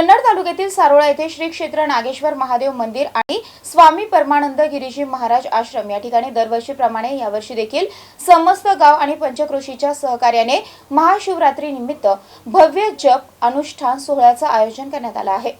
कन्नड तालुक्यातील सारोळा येथे श्री क्षेत्र नागेश्वर महादेव मंदिर आणि स्वामी परमानंद गिरीजी महाराज आश्रम या ठिकाणी दरवर्षीप्रमाणे यावर्षी देखील समस्त गाव आणि पंचक्रोशीच्या सहकार्याने महाशिवरात्री निमित्त भव्य जप अनुष्ठान सोहळ्याचं आयोजन करण्यात आलं आहे.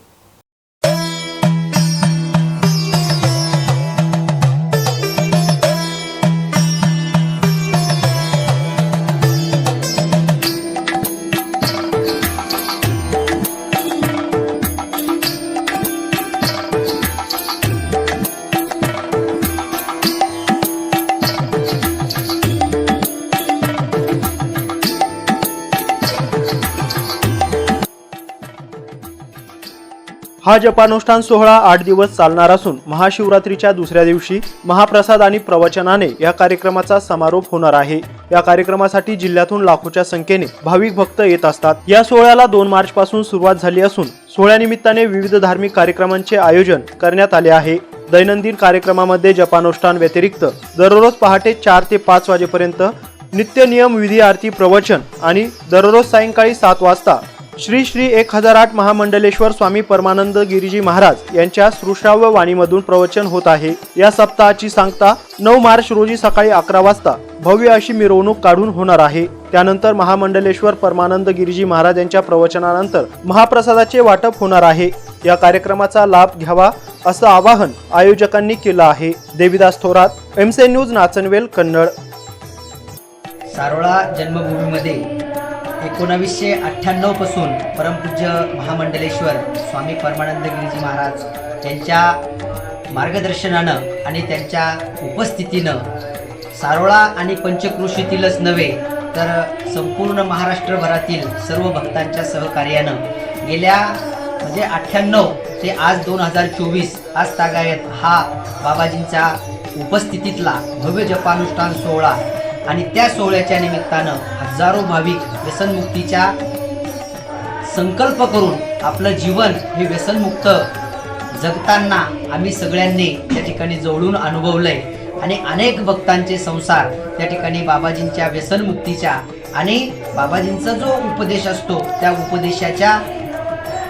हा जपानुष्ठान सोहळा आठ दिवस चालणार असून महाशिवरात्रीच्या दुसऱ्या दिवशी महाप्रसाद आणि प्रवचनाने या कार्यक्रमाचा समारोप होणार आहे. या कार्यक्रमासाठी जिल्ह्यातून लाखोच्या संख्येने भाविक भक्त येत असतात. या सोहळ्याला दोन मार्च पासून सुरुवात झाली असून सोहळ्यानिमित्ताने विविध धार्मिक कार्यक्रमांचे आयोजन करण्यात आले आहे. दैनंदिन कार्यक्रमामध्ये जपानुष्ठान व्यतिरिक्त दररोज पहाटे चार ते पाच वाजेपर्यंत नित्य नियम विधी आरती प्रवचन आणि दररोज सायंकाळी सात वाजता श्री श्री एक हजार आठ महामंडलेश्वर स्वामी परमानंद गिरीजी महाराज यांच्या सृश्राव्य वाणीमधून प्रवचन होत आहे. या सप्ताहाची सांगता नऊ मार्च रोजी सकाळी अकरा वाजता भव्य अशी मिरवणूक काढून होणार आहे. त्यानंतर महामंडलेश्वर परमानंद गिरीजी महाराज यांच्या प्रवचनानंतर महाप्रसादाचे वाटप होणार आहे. या कार्यक्रमाचा लाभ घ्यावा असं आवाहन आयोजकांनी केलं आहे. देविदास थोरात एमसे न्यूज नाचनवेल कन्नड. सारोळा जन्मभूमीमध्ये एकोणावीसशे अठ्ठ्याण्णवपासून परमपूज्य महामंडलेश्वर स्वामी परमानंद गिरीजी महाराज यांच्या मार्गदर्शनानं आणि त्यांच्या उपस्थितीनं सारोळा आणि पंचक्रोशीतीलच नव्हे तर संपूर्ण महाराष्ट्रभरातील सर्व भक्तांच्या सहकार्यानं गेल्या म्हणजे अठ्ठ्याण्णव ते आज दोन हजार चोवीस आज तागायत हा बाबाजींचा उपस्थितीतला भव्य जपानुष्ठान सोहळा आणि त्या सोहळ्याच्या निमित्तानं हजारो भाविक व्यसनमुक्तीच्या संकल्प करून आपलं जीवन हे व्यसनमुक्त जगताना आम्ही सगळ्यांनी त्या ठिकाणी जवळून अनुभवलंय. आणि अनेक भक्तांचे संसार त्या ठिकाणी बाबाजींच्या व्यसनमुक्तीच्या आणि बाबाजींचा जो उपदेश असतो त्या उपदेशाच्या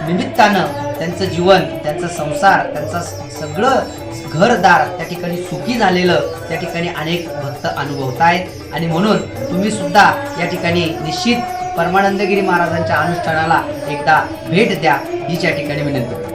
निमित्तानं त्यांचं जीवन त्यांचा संसार त्यांचा सगळं घरदार त्या ठिकाणी सुखी झालेलं त्या ठिकाणी अनेक भक्त अनुभवत आहेत आणि म्हणून तुम्ही सुद्धा या ठिकाणी निश्चित परमानंदगिरी महाराजांच्या अनुष्ठानाला एकदा भेट द्या हीच या ठिकाणी विनंती.